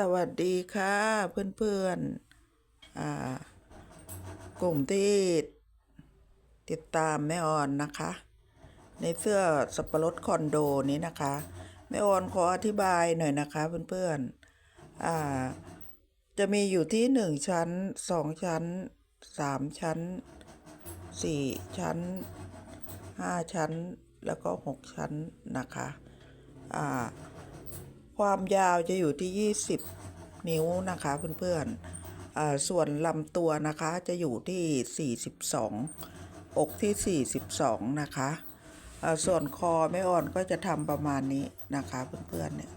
สวัสดีค่ะเพื่อนๆกลุ่มที่ติดตามแม่ออนนะคะ ในเสื้อสับปะรดคอนโดนี้นะคะแม่ออนขออธิบายหน่อยนะคะเพื่อนๆจะมีอยู่ที่หนึ่งชั้นสองชั้นสามชั้นสี่ชั้นห้าชั้นแล้วก็หกชั้นนะคะอ่า ความยาวจะอยู่ที่ 20 นิ้วนะคะเพื่อนๆส่วนลำตัวนะคะจะอยู่ที่ 42 อกที่ 42 นะคะส่วนคอแม่อ่อนก็จะทำประมาณนี้นะคะเพื่อนๆเนี่ย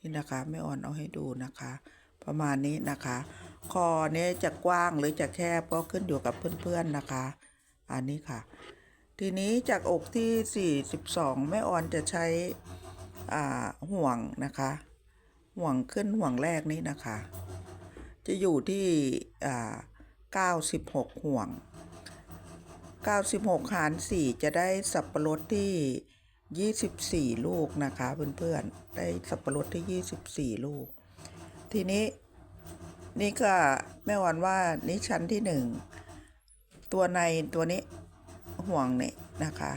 นี่นะคะแม่อ่อนเอาให้ดูนะคะ ประมาณนี้นะคะ คอเนี้จะกว้างหรือจะแคบก็ขึ้นอยู่กับเพื่อนๆนะคะ อันนี้ค่ะ ทีนี้จากอกที่ 42 แม่อ่อนจะใช้ ห่วงนะคะ ห่วงขึ้นห่วงแรกนี้นะคะ จะอยู่ที่อ่า96ห่วง 96 หาร 4 จะได้สับปะรดที่ 24 ลูกนะคะเพื่อนๆ ได้สับปะรดที่ 24 ลูก ทีนี้นี่ก็แม่วันว่านี่ชั้นที่หนึ่งตัวในตัวนี้ห่วงเนี่ยนะคะ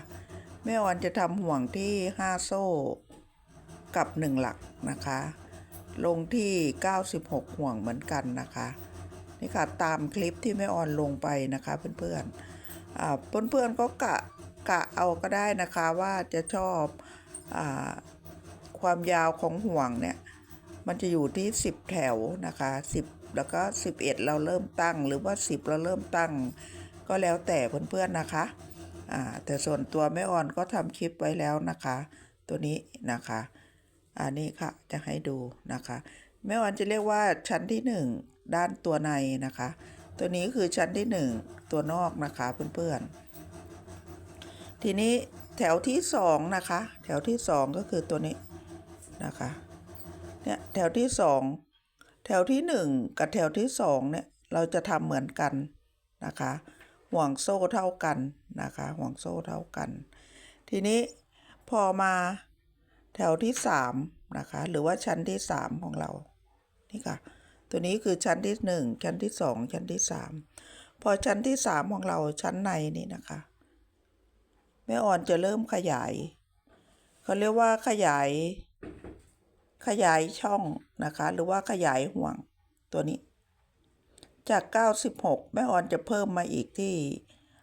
แม่ออนจะทำห่วงที่ 5 โซ่ กับ 1 หลักนะคะ ลงที่ 96 ห่วงเหมือนกันนะคะ นี่ค่ะตามคลิปที่แม่ออนลงไปนะคะเพื่อนๆอ่าเพื่อนๆก็กะกะเอาก็ได้นะคะว่าจะชอบอความยาวของห่วงเนี่ย มันจะอยู่ที่ 10 แถวนะคะ 10 แล้วก็ 11 เราเริ่มตั้ง หรือว่า 10 เราเริ่มตั้ง ก็แล้วแต่เพื่อนๆนะคะแต่ส่วนตัวแม่อ่อนก็ทำคลิปไว้แล้วนะคะ ตัวนี้นะคะ อันนี้ค่ะจะให้ดูนะคะแม่ออนจะเรียกว่าชั้นที่ 1 ด้านตัวในนะคะ ตัวนี้คือชั้นที่ 1 ตัวนอกนะคะเพื่อนๆ ทีนี้แถวที่2นะคะ แถวที่ 2 ก็คือตัวนี้นะคะเนี่ยแถวที่ 2 แถวที่ 1 กับแถวที่2เนี่ยเราจะทำเหมือนกันนะคะ ห่วงโซ่เท่ากันนะคะ ห่วงโซ่เท่ากัน ทีนี้พอมา แถวที่สามนะคะ หรือว่าชั้นที่สามของเรา นี่ค่ะ ตัวนี้คือชั้นที่หนึ่งชั้นที่สองชั้นที่สามพอชั้นที่สามของเราชั้นในนี่นะคะ แม่อ่อนจะเริ่มขยาย เขาเรียกว่าขยาย ขยายช่องนะคะ หรือว่าขยายห่วงตัวนี้ จาก 96 แม่อ่อนจะเพิ่มมาอีกที่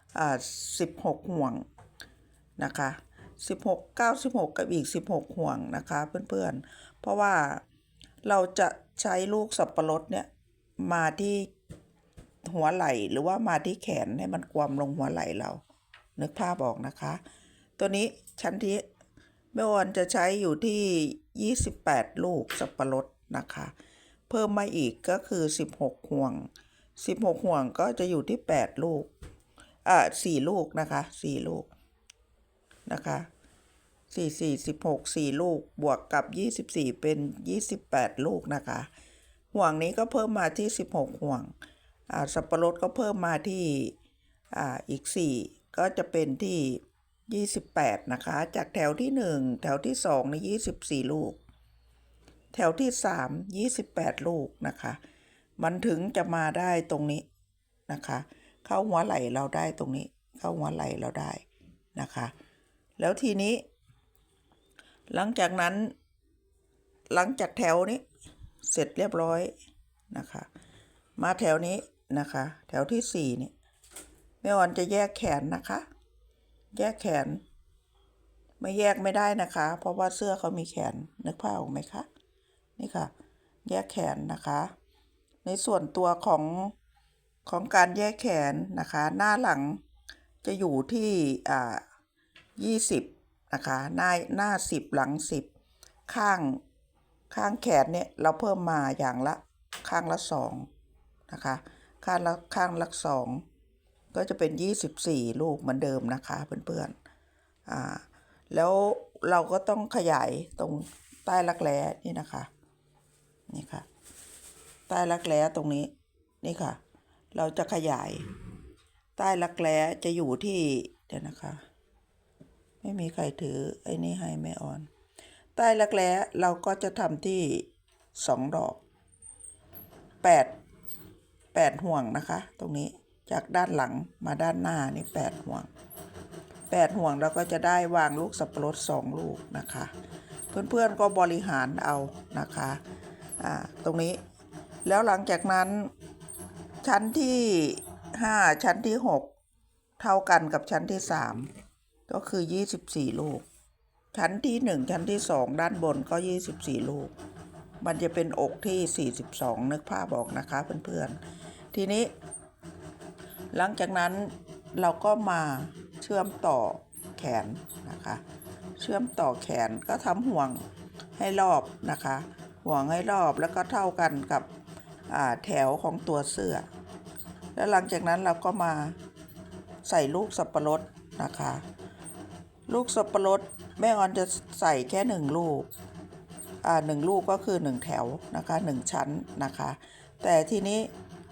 16 ห่วงนะคะ 16 96 กับอีก 16 ห่วงนะคะเพื่อนๆ เพราะว่าเราจะใช้ลูกสับปะรดเนี่ยมาที่หัวไหล่หรือว่ามาที่แขนให้มันกวามลงหัวไหล่เรา นึกภาพออกนะคะ ตัวนี้ชั้นที่แม่ออนจะใช้อยู่ที่ 28 ลูกสับปะรดนะคะ เพิ่มมาอีกก็คือ 16 ห่วง 16 ห่วงก็จะอยู่ที่ 8 ลูกอ่า4ลูกนะคะ 4 ลูก นะคะสี่สี่สิบหกสี่ลูกบวกกับยี่สิบสี่เป็นยี่สิบแปดลูกนะคะ ห่วงนี้ก็เพิ่มมาที่สิบหกห่วงอ่าสับปะรดก็เพิ่มมาที่อ่าอีกสี่ก็จะเป็นที่ยี่สิบแปดนะคะ จากแถวที่หนึ่งแถวที่สองในยี่สิบสี่ลูก แถวที่สามยี่สิบแปดลูกนะคะ มันถึงจะมาได้ตรงนี้นะคะ เข้าหัวไหล่เราได้ตรงนี้ เข้าหัวไหล่เราได้นะคะ แล้วทีนี้ หลังจากนั้น หลังจากแถวนี้ เสร็จเรียบร้อยนะคะ มาแถวนี้นะคะ แถวที่สี่นี่แม่ออนจะแยกแขนนะคะ แยกแขน ไม่แยกไม่ได้นะคะ เพราะว่าเสื้อเขามีแขนนึกภาพออกไหมคะนี่ค่ะ แยกแขนนะคะ ในส่วนตัวของของการแยกแขนนะคะ หน้าหลังจะอยู่ที่อ่า 20 นะคะ หน้าหน้า 10 หลัง 10 ข้างข้างแขนเนี่ยเราเพิ่มมาอย่างละข้างละ2นะคะข้างละข้างละ2ก็จะเป็น 24 ลูกเหมือนเดิมนะคะเพื่อนๆอ่าแล้วเราก็ต้องขยายตรงใต้รักแร้นี่นะคะนี่ค่ะใต้รักแร้ตรงนี้นี่ค่ะ เราจะขยาย ใต้รักแร้จะอยู่ที่เดี๋ยวนะคะ ไม่มีใครถือไอ้นี่ให้แม่อ่อน ใต้รักแร้เราก็จะทำที่สองดอกแปดแปดห่วงนะคะ ตรงนี้จากด้านหลังมาด้านหน้านี่แปดห่วงแปดห่วงแล้วก็จะได้วางลูกสับปะรดสองลูกนะคะ เพื่อนๆก็บริหารเอานะคะอ่าตรงนี้แล้วหลังจากนั้นชั้นที่ 5 ชั้นที่ 6 เท่ากันกับชั้นที่ 3 ก็คือ 24 ลูก ชั้นที่ 1 ชั้นที่ 2 ด้านบนก็ 24 ลูก มันจะเป็นอกที่ 42 นึกภาพบอกนะคะเพื่อนๆ ทีนี้ หลังจากนั้นเราก็มาเชื่อมต่อแขนนะคะ เชื่อมต่อแขนก็ทำห่วงให้รอบนะคะ ห่วงให้รอบแล้วก็เท่ากันกับอ่าแถวของตัวเสื้อ แล้วหลังจากนั้นเราก็มาใส่ลูกสับปะรดนะคะ ลูกสับปะรดแม่ออนจะใส่แค่หนึ่งลูกอ่าหนึ่งลูกก็คือหนึ่งแถวนะคะหนึ่งชั้นนะคะ แต่ทีนี้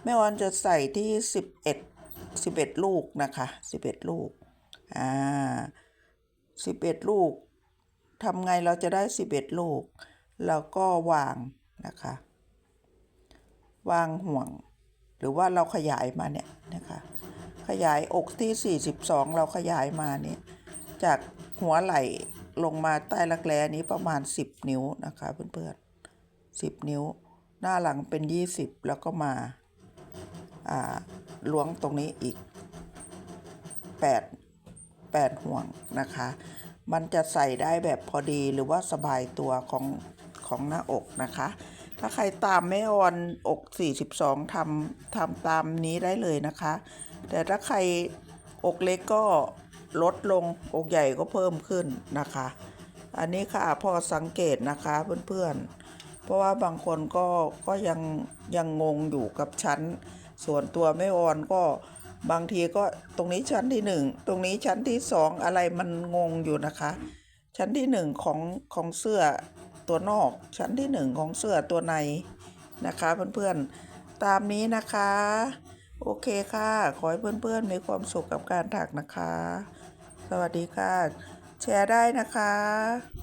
แม่ออนจะใส่ที่11 11ลูกนะคะ11ลูกอ่า11ลูกทำไงเราจะได้11ลูกเราก็วางนะคะ วางห่วง หรือว่าเราขยายมาเนี่ยนะคะ ขยายอกที่ 42 เราขยายมาเนี่ย จากหัวไหล่ลงมาใต้รักแร้นี้ประมาณ 10 นิ้วนะคะเพื่อนๆ10 นิ้ว หน้าหลังเป็น 20 แล้วก็มาอ่าล้วงตรงนี้อีก 8 8 ห่วงนะคะ มันจะใส่ได้แบบพอดีหรือว่าสบายตัวของของหน้าอกนะคะ ถ้าใครตามไม่ออนอก 42ทำทำตามนี้ได้เลยนะคะ แต่ถ้าใครอกเล็กก็ ลดลงอกใหญ่ก็เพิ่มขึ้นนะคะ อันนี้ค่ะพอสังเกตนะคะเพื่อนๆ เพราะว่าบางคนก็ก็ยังยังงงอยู่กับชั้น ส่วนตัวไม่ออนก็บางทีก็ตรงนี้ชั้นที่หนึ่งตรงนี้ชั้นที่สองอะไรมันงงอยู่นะคะ ชั้นที่หนึ่งของของเสื้อตัวนอก ชั้นที่หนึ่งของเสื้อตัวในนะคะเพื่อนๆ ตามนี้นะคะ โอเคค่ะ ขอให้เพื่อนๆ มีความสุขกับการถักนะคะ สวัสดีค่ะ แชร์ได้นะคะ